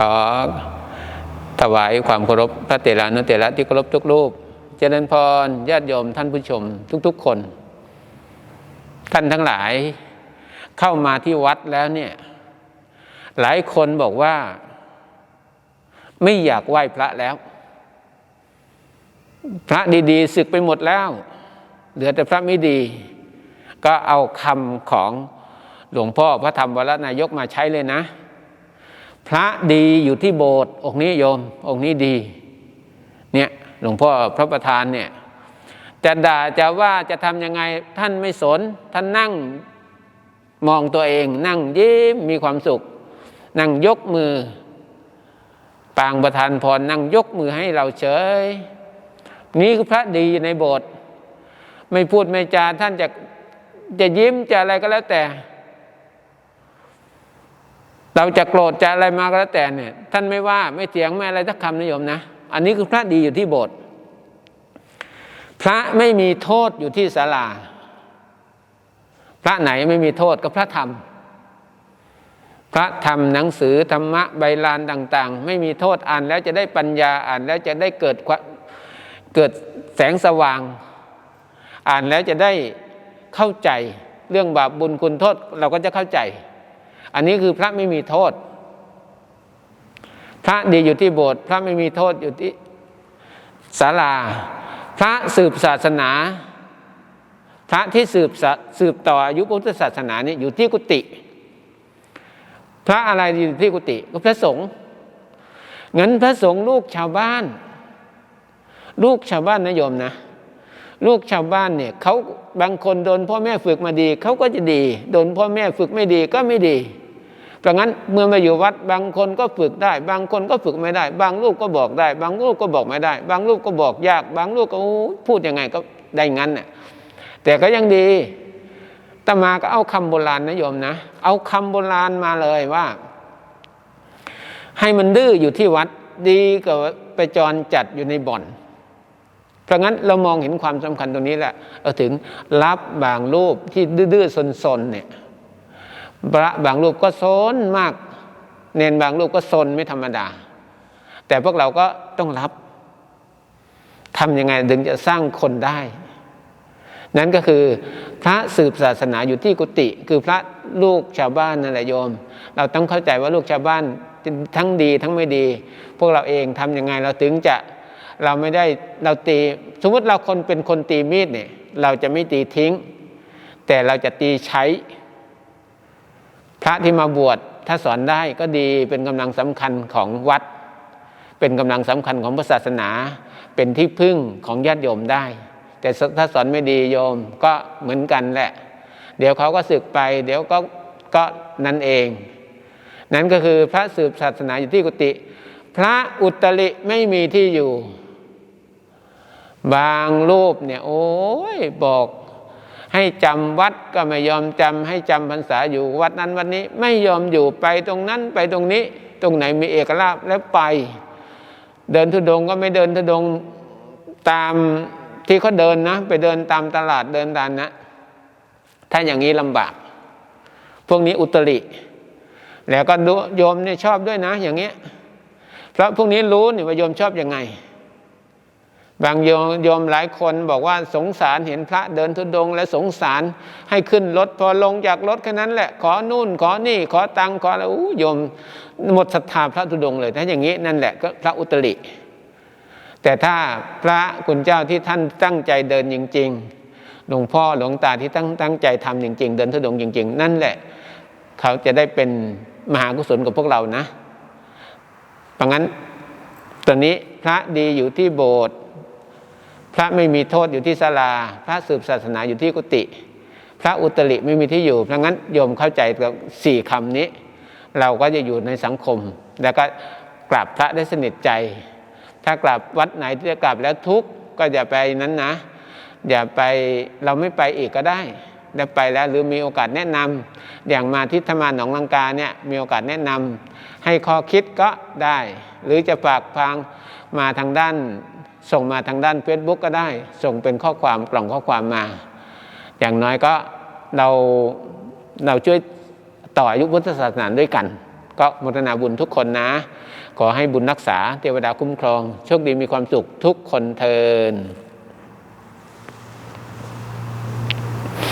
ขอถวายความเคารพพระเถรานุเถระที่เคารพทุกรูป เจริญพรญาติโยมท่านผู้ชมทุกๆคน ท่านทั้งหลายเข้ามาที่วัดแล้วเนี่ย หลายคนบอกว่า ไม่อยากไหว้พระแล้ว พระดีๆศึกไปหมดแล้ว เหลือแต่พระไม่ดี ก็เอาคำของหลวงพ่อพระธรรมวรนายกมาใช้เลยนะ พระดีอยู่ที่โบสถ์องค์นี้โยม องค์นี้ดี เนี่ยหลวงพ่อพระประธานเนี่ยจะด่าจะว่าจะทำยังไงท่านไม่สน ท่านนั่งมองตัวเอง นั่งยิ้มมีความสุข นั่งยกมือ ปางประธานพรนั่งยกมือให้เราเฉย นี่คือพระดีอยู่ในโบสถ์ไม่พูดไม่จาท่านจะจะยิ้มจะอะไรก็แล้วแต่ เราจะโกรธจะอะไรมาก็แล้วแต่เนี่ยท่านไม่ว่าไม่เถียงไม่อะไรทักคำนิยมนะ อันนี้คือพระดีอยู่ที่โบสถ์พระไม่มีโทษอยู่ที่ศาลา พระไหนไม่มีโทษก็พระธรรม พระธรรมหนังสือธรรมะใบลานต่าง ๆ ไม่มีโทษอ่านแล้วจะได้ปัญญาอ่านแล้วจะได้เกิดเกิดแสงสว่าง อ่านแล้วจะได้เข้าใจเรื่องบาปบุญคุณโทษเราก็จะเข้าใจ อันนี้คือพระไม่มีโทษ พระดีอยู่ที่โบสถ์พระไม่มีโทษอยู่ที่ศาลา พระสืบศาสนา พระที่สืบสืบต่ออายุพุทธศาสนานี่อยู่ที่กุฏิพระอะไรอยู่ที่กุฏิก็พระสงฆ์งั้นพระสงฆ์ลูกชาวบ้าน ลูกชาวบ้านนะโยมนะ ลูกชาวบ้านเนี่ยเขาบางคนโดนพ่อแม่ฝึกมาดีเขาก็จะดี โดนพ่อแม่ฝึกไม่ดีก็ไม่ดีเพราะงั้นเมื่อมาอยู่วัดบางคนก็ฝึกได้ บางคนก็ฝึกไม่ได้ บางลูกก็บอกได้ บางลูกก็บอกไม่ได้ บางลูกก็บอกยาก บางลูกก็พูดยังไงก็ได้งั้นเนี่ยแต่ก็ยังดีตมาก็เอาคำโบราณนะโยมนะ เอาคำโบราณมาเลยว่า ให้มันดื้ออยู่ที่วัดดีกว่าไปจรจัดอยู่ในบ่อน เพราะงั้นเรามองเห็นความสำคัญตรงนี้แหละเอาถึงรับบางรูปที่ดื้อๆซนๆเนี่ยพระบางรูปก็ซนมาก เนนบางรูปก็ซนไม่ธรรมดา แต่พวกเราก็ต้องรับทำยังไงถึงจะสร้างคนได้ นั่นก็คือพระสืบศาสนาอยู่ที่กุฏิคือพระลูกชาวบ้านนั่นแหละโยม เราต้องเข้าใจว่าลูกชาวบ้านทั้งดีทั้งไม่ดี พวกเราเองทำยังไงเราถึงจะ เราไม่ได้เราตีสมมติเราคนเป็นคนตีมีดเนี่ย เราจะไม่ตีทิ้ง แต่เราจะตีใช้ พระที่มาบวชถ้าสอนได้ก็ดีเป็นกำลังสำคัญของวัด เป็นกำลังสำคัญของศาสนา เป็นที่พึ่งของญาติโยมได้ แต่ถ้าสอนไม่ดีโยมก็เหมือนกันแหละ เดี๋ยวเขาก็สึกไป เดี๋ยวก็ก็นั่นเอง นั่นก็คือพระสืบศาสนาอยู่ที่กุฏิพระอุตริไม่มีที่อยู่ บางรูปเนี่ย โอ้ยบอก ให้จำวัดก็ไม่ยอมจำให้จำพรรษาอยู่วัดนั้นวันนี้ ไม่ยอมอยู่ไปตรงนั้นไปตรงนี้ ตรงไหนมีเอกราชแล้วไป เดินทุดงก็ไม่เดินทุดงตามที่เขาเดินนะ ไปเดินตามตลาดเดินตามนะ ถ้าอย่างนี้ลำบาก พวกนี้อุตริ แล้วก็โยมเนี่ยชอบด้วยนะ อย่างเงี้ยเพราะพวกนี้รู้นี่ว่าโยมชอบยังไง บางโยมโยมหลายคนบอกว่าสงสารเห็นพระเดินทุดง และสงสารให้ขึ้นรถพอลงจากรถแค่นั้นแหละ ขอนู่นขอนี่ขอตังขออะไรอู้โยมหมดศรัทธาพระทุดงเลยถ้าอย่างนี้นั่นแหละก็พระอุตริ แต่ถ้าพระคุณเจ้าที่ท่านตั้งใจเดินจริง ๆ หลวงพ่อหลวงตาที่ตั้งตั้งใจทำจริง ๆ เดินทุดงจริง ๆ นั่นแหละ เขาจะได้เป็นมหากุศลกับพวกเรานะเพราะงั้นตอนนี้พระดีอยู่ที่โบสถ์ ระไม่มีโทษอยู่ที่ศาลา พระสืบศาสนาอยู่ที่กุฏิพระอุตริไม่มีที่อยู่เพราะงั้นโยมเข้าใจกับสี่คำนี้ เราก็จะอยู่ในสังคม แล้วก็กราบพระได้สนิทใจ ถ้ากราบวัดไหนที่จะกราบแล้วทุกก็อย่าไปนั้นนะ อย่าไปเราไม่ไปอีกก็ได้ได้ไปแล้วหรือมีโอกาสแนะนำอย่างมาที่ธรรมาหนองลังกาเนี่ยมีโอกาสแนะนำให้ข้อคิดก็ได้ หรือจะฝากฟังมาทางด้าน ส่งมาทางด้าน Facebook ก็ได้ ส่งเป็นข้อความกล่องข้อความมา อย่างน้อยก็เราเราช่วยต่ออายุพุทธศาสนาด้วยกัน ก็มรณาบุญทุกคนนะ ขอให้บุญรักษาเทวดาคุ้มครอง โชคดีมีความสุขทุกคนเทิน